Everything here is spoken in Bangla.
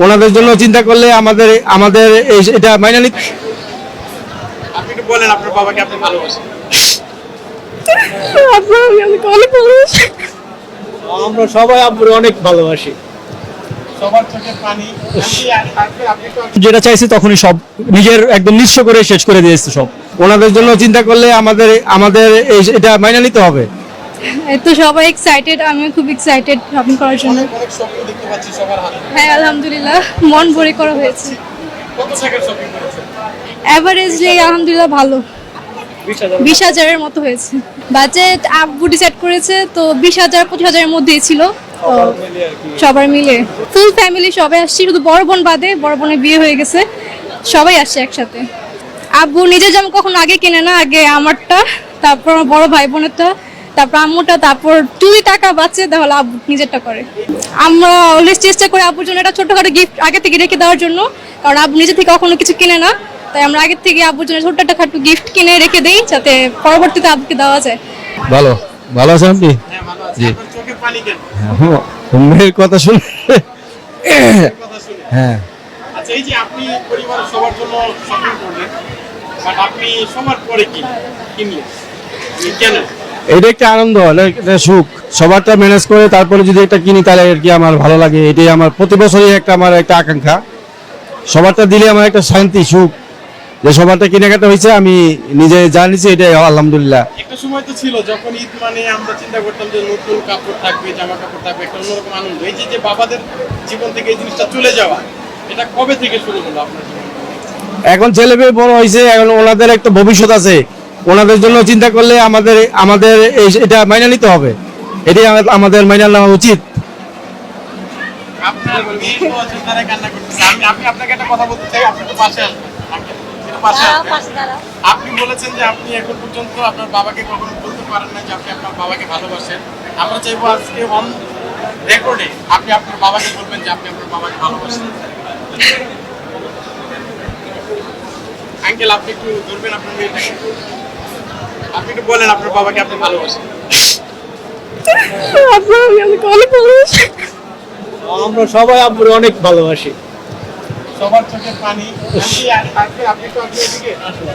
ওনাদের জন্য চিন্তা করলে আমাদের আমাদের এই- এটা মাইনে নিতে আপনি একটু বলেন আপনার বাবাকে আপনি ভালোবাসেন। আমরা সবাই আব্বুরে অনেক ভালোবাসি। যেটা চাইছি তখনই সব নিজের একদম নিঃস্ব করে শেষ করে দিয়েছে সব। ওনাদের জন্য চিন্তা করলে আমাদের আমাদের এই- এটা মাইনে নিতে হবে। তো সবাই এক্সাইটেড আমিও খুব এক্সাইটেড শপিং করার জন্য। অনেক অনেক স্বপ্ন দেখতে পাচ্ছি সবার হাতে। হ্যাঁ আলহামদুলিল্লাহ মন ভরে করা হয়েছে। কত টাকার শপিং করেছেন? অ্যাভারেজলি আলহামদুলিল্লাহ ভালো। বিশ হাজারের মতো হয়েছে। বাজেট আব্বু ডিসাইড করেছে তো বিশ হাজার পঁচিশ হাজারের মধ্যেই ছিল। তো সবার মিলে ফুল ফ্যামিলি সবাই আসছি শুধু বড় বোন বাদে বড় বোনের বিয়ে হয়ে গেছে। সবাই আসছে একসাথে। আব্বু নিজের জামা কখনো আগে কিনে না আগে আমারটা তারপর আমার বড় ভাই বোনেরটা। তারপর আম্মুটা তারপর যদি টাকা বাঁচে তাহলে আব্বু নিজেরটা করে। আমরা অলওয়েজ চেষ্টা করি আব্বুর জন্য একটা ছোটখাটো গিফট আগে থেকে রেখে দেওয়ার জন্য কারণ আব্বু নিজে থেকে কখনো কিছু কিনে না। তাই আমরা আগে থেকে আব্বুর জন্য ছোট্ট একটা খাটু গিফট কিনে রেখে দেই যাতে পরবর্তীতে আব্বুকে দেওয়া যায়। ভালো। ভালো আছেন আপনি? হ্যাঁ জি। মেয়ের কথা শুনে হ্যাঁ। আচ্ছা এই যে আপনি পরিবারের সবার জন্য শপিং করলেন বাট আপনি সবার পরে কি কিনলেন। কেন? এটা একটা আনন্দ এটা সুখ। সবারটা ম্যানেজ করে তারপরে যদি একটা কিনি তাহলে আর কি আমার ভালো লাগে। এটাই আমার প্রতি বছরই একটা আমার একটা আকাঙ্ক্ষা। সবারটা দিলে আমার একটা শান্তি সুখ। যে সবারটা কেনাকাটা হয়েছে আমি নিজে জানিছি এটাই আলহামদুলিল্লাহ। একটা সময় তো ছিল যখন ঈদ মানে আমরা চিন্তা করতাম যে নতুন কাপড় থাকবে জামা কাপড় থাকবে একটা অন্যরকম আনন্দ। এই যে বাবাদের জীবন থেকে এই জিনিসটা চলে যাওয়া এটা কবে থেকে শুরু হলো আপনার এখন ছেলে মেয়ে বড় হয়েছে এখন ওনাদের একটা ভবিষ্যৎ আছে। ওনাদের জন্য চিন্তা করলে আমাদের আমাদের এই- এটা মাইনে নিতে হবে। এটাই আমাদের মাইনে নেওয়া উচিত। আপনি আপনাকে একটা কথা বলতে চাই আপনি তো পাশে আসবেন আপনি একটু পাশে আসবেন আপনি বলেছেন যে আপনি এখন পর্যন্ত আপনার বাবাকে কখনো বলতে পারেন না যে আপনি আপনার বাবাকে ভালোবাসেন। আমরা চাইব আজকে অন রেকর্ডে আপনি আপনার বাবাকে বলবেন যে আপনি আপনার বাবাকে ভালোবাসেন। আঙ্কেল আপনি একটু ধরবেন আপনার মেয়েটাকে? একটু বলেন আপনার বাবাকে আপনি ভালোবাসেন। আমরা সবাই আব্বুর অনেক ভালোবাসি। সবার চোখে পানি আপনি আপনি আপনি এদিকে আসুন।